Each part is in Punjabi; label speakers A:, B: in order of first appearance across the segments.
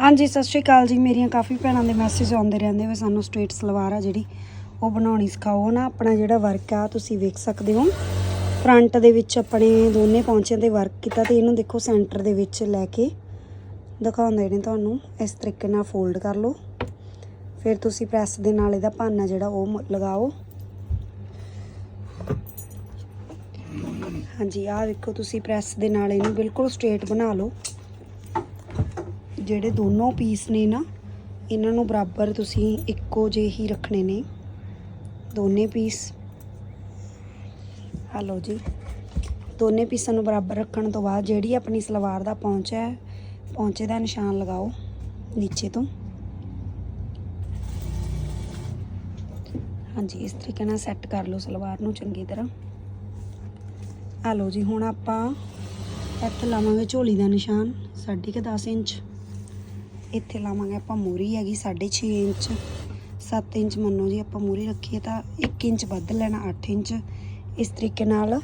A: ਹਾਂਜੀ, ਸਤਿ ਸ਼੍ਰੀ ਅਕਾਲ ਜੀ। ਮੇਰੀਆਂ ਕਾਫੀ ਭੈਣਾਂ ਦੇ ਮੈਸੇਜ ਆਉਂਦੇ ਰਹਿੰਦੇ ਵੇ ਸਾਨੂੰ ਸਟ੍ਰੇਟ ਸਲਵਾਰ ਆ ਜਿਹੜੀ, ਉਹ ਬਣਾਉਣੀ ਸਿਖਾਓ ਨਾ। ਆਪਣਾ ਜਿਹੜਾ ਵਰਕ ਆ, ਤੁਸੀਂ ਵੇਖ ਸਕਦੇ ਹੋ। ਫਰੰਟ ਦੇ ਵਿੱਚ ਆਪਣੇ ਦੋਨੇ ਪੌਂਚਿਆਂ ਤੇ ਵਰਕ ਕੀਤਾ ਤੇ ਇਹਨੂੰ ਦੇਖੋ ਸੈਂਟਰ ਦੇ ਵਿੱਚ ਲੈ ਕੇ ਦਿਖਾਉਂਦੇ ਨੇ ਤੁਹਾਨੂੰ। ਇਸ ਤਰੀਕੇ ਨਾਲ ਫੋਲਡ ਕਰ ਲਓ। ਫਿਰ ਤੁਸੀਂ ਪ੍ਰੈਸ ਦੇ ਨਾਲ ਇਹਦਾ ਭਾਨਾ ਜਿਹੜਾ ਉਹ ਮ- ਲਗਾਓ। ਹਾਂਜੀ, ਆਹ ਵੇਖੋ ਤੁਸੀਂ ਪ੍ਰੈਸ ਦੇ ਨਾਲ ਇਹਨੂੰ ਬਿਲਕੁਲ ਸਟ੍ਰੇਟ ਬਣਾ ਲਓ। ਜਿਹੜੇ ਦੋਨੋਂ ਪੀਸ ਨੇ ਨਾ, ਇਹਨਾਂ ਨੂੰ ਬਰਾਬਰ ਤੁਸੀਂ ਇੱਕੋ ਜਿਹੇ ਹੀ ਰੱਖਣੇ ਨੇ। ਦੋਨੇ ਪੀਸ ਆ ਜੀ। ਦੋਨੇ ਪੀਸਾਂ ਨੂੰ ਬਰਾਬਰ ਰੱਖਣ ਤੋਂ ਬਾਅਦ ਜਿਹੜੀ ਆਪਣੀ ਸਲਵਾਰ ਦਾ ਪੌਂਚਾ ਹੈ, ਪੌਂਚੇ ਦਾ ਨਿਸ਼ਾਨ ਲਗਾਓ ਨੀਚੇ ਤੋਂ। ਹਾਂਜੀ, ਇਸ ਤਰੀਕੇ ਨਾਲ ਸੈੱਟ ਕਰ ਲਓ ਸਲਵਾਰ ਨੂੰ ਚੰਗੀ ਤਰ੍ਹਾਂ। ਆ ਲਓ ਜੀ, ਹੁਣ ਆਪਾਂ ਇੱਥੇ ਲਾਵਾਂਗੇ ਝੋਲੀ ਦਾ ਨਿਸ਼ਾਨ, ਸਾਢੇ ਕੁ 10 ਇੰਚ। ਇੱਥੇ ਲਾਵਾਂਗੇ ਆਪਾਂ ਮੂਰੀ ਹੈਗੀ 6.5 ਇੰਚ। 7 ਇੰਚ ਮੰਨੋ ਜੀ ਆਪਾਂ ਮੂਰੀ ਰੱਖੀਏ ਤਾਂ 1 ਇੰਚ ਵੱਧ ਲੈਣਾ 8 ਇੰਚ। ਇਸ ਤਰੀਕੇ ਨਾਲ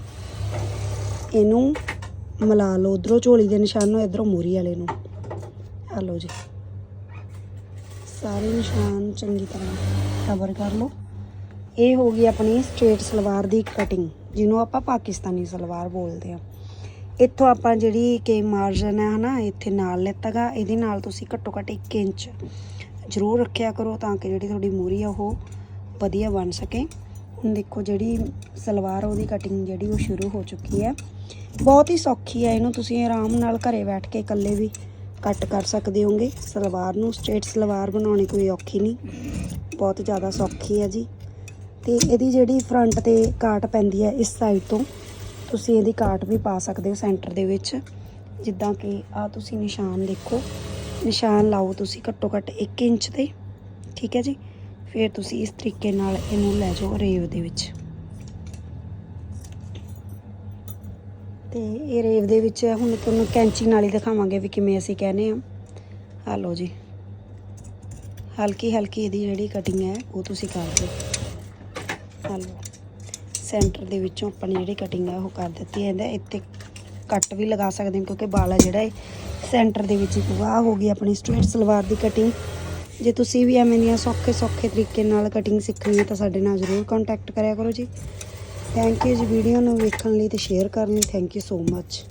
A: ਇਹਨੂੰ ਮਿਲਾ ਲਓ, ਉਧਰੋਂ ਝੋਲੀ ਦੇ ਨਿਸ਼ਾਨ ਨੂੰ, ਇਧਰੋਂ ਮੂਰੀ ਵਾਲੇ ਨੂੰ। ਆ ਲਓ ਜੀ। ਸਾਰੇ ਨਿਸ਼ਾਨ ਚੰਗੀ ਤਰ੍ਹਾਂ ਕਵਰ ਕਰ ਲਓ। ਇਹ ਹੋ ਗਈ ਆਪਣੀ ਸਟ੍ਰੇਟ ਸਲਵਾਰ ਦੀ ਕਟਿੰਗ ਜਿਹਨੂੰ ਆਪਾਂ ਪਾਕਿਸਤਾਨੀ ਸਲਵਾਰ ਬੋਲਦੇ ਆ ਇੱਥੋਂ ਆਪਾਂ ਜਿਹੜੀ ਕਿ ਮਾਰਜਨ ਹੈ ਹਨਾ, ਇੱਥੇ ਨਾਲ ਲੈਤਾਗਾ, ਇਹਦੇ ਨਾਲ ਤੁਸੀਂ ਘੱਟੋ ਘੱਟ 1 ਇੰਚ ਜ਼ਰੂਰ ਰੱਖਿਆ ਕਰੋ ਤਾਂ ਕਿ ਜਿਹੜੀ ਤੁਹਾਡੀ ਮੂਰੀ ਆ ਉਹ ਵਧੀਆ ਬਣ ਸਕੇ। ਹੁਣ ਦੇਖੋ ਜਿਹੜੀ ਸਲਵਾਰ ਉਹਦੀ ਕਟਿੰਗ ਜਿਹੜੀ ਉਹ ਸ਼ੁਰੂ ਹੋ ਚੁੱਕੀ ਹੈ। ਬਹੁਤ ਹੀ ਸੌਖੀ ਹੈ, ਇਹਨੂੰ ਤੁਸੀਂ ਆਰਾਮ ਨਾਲ ਘਰੇ ਬੈਠ ਕੇ ਇਕੱਲੇ ਵੀ ਕੱਟ ਕਰ ਸਕਦੇ ਹੋਗੇ। ਸਲਵਾਰ ਨੂੰ ਸਟ੍ਰੇਟ ਸਲਵਾਰ ਬਣਾਉਣੀ ਕੋਈ ਔਖੀ ਨਹੀਂ, ਬਹੁਤ ਜ਼ਿਆਦਾ ਸੌਖੀ ਹੈ ਜੀ। ਤੇ ਇਹਦੀ ਜਿਹੜੀ ਫਰੰਟ ਤੇ ਕਾਟ ਪੈਂਦੀ ਹੈ, ਇਸ ਸਾਈਡ ਤੋਂ ਤੁਸੀਂ ਇਹਦੀ ਕਾਟ ਵੀ ਪਾ ਸਕਦੇ ਹੋ ਸੈਂਟਰ ਦੇ ਵਿੱਚ, ਜਿੱਦਾਂ ਕਿ ਆ ਤੁਸੀਂ ਨਿਸ਼ਾਨ ਦੇਖੋ। ਨਿਸ਼ਾਨ ਲਾਓ ਤੁਸੀਂ ਘੱਟੋ ਘੱਟ 1 ਇੰਚ ਤੇ, ਠੀਕ ਹੈ ਜੀ? ਫਿਰ ਤੁਸੀਂ ਇਸ ਤਰੀਕੇ ਨਾਲ ਇਹਨੂੰ ਲੈ ਜਾਓ ਰੇਵ ਦੇ ਵਿੱਚ। ਤੇ ਇਹ ਰੇਵ ਦੇ ਵਿੱਚ ਹੁਣ ਤੁਹਾਨੂੰ ਕੈਂਚੀ ਨਾਲ ਹੀ ਦਿਖਾਵਾਂਗੇ ਵੀ ਕਿਵੇਂ ਅਸੀਂ ਕਹਿੰਦੇ ਆ ਆ ਲਓ ਜੀ। ਹਲਕੀ ਹਲਕੀ ਇਹਦੀ ਜਿਹੜੀ ਕਟਿੰਗ ਹੈ, ਉਹ ਤੁਸੀਂ ਕਰ ਦਿਓ। ਆ ਲਓ। ਸੈਂਟਰ ਦੇ ਵਿੱਚੋਂ ਆਪਾਂ ਨੇ ਜਿਹੜੀ ਕਟਿੰਗ ਹੈ ਉਹ ਕਰ ਦਿੱਤੀ ਹੈ ਇਹਦਾ ਇੱਥੇ ਕੱਟ ਵੀ ਲਗਾ ਸਕਦੇ ਹਾਂ ਕਿਉਂਕਿ ਬਾਲਾ ਜਿਹੜਾ ਹੈ ਸੈਂਟਰ ਦੇ ਵਿੱਚ ਹੀ ਪੂਰਾ। ਹੋ ਗਈ ਆਪਣੀ ਸਟ੍ਰੇਟ ਸਲਵਾਰ ਦੀ ਕਟਿੰਗ ਜੇ ਤੁਸੀਂ ਵੀ ਐਵੇਂ ਦੀਆਂ ਸੌਖੇ ਸੌਖੇ ਤਰੀਕੇ ਨਾਲ ਕਟਿੰਗ ਸਿੱਖਣੀ ਹੈ ਤਾਂ ਸਾਡੇ ਨਾਲ ਜ਼ਰੂਰ ਕੰਟੈਕਟ ਕਰਿਆ ਕਰੋ ਜੀ। ਥੈਂਕ ਯੂ ਜੀ ਵੀਡੀਓ ਨੂੰ ਵੇਖਣ ਲਈ ਤੇ ਸ਼ੇਅਰ ਕਰਨ ਲਈ। Thank you so much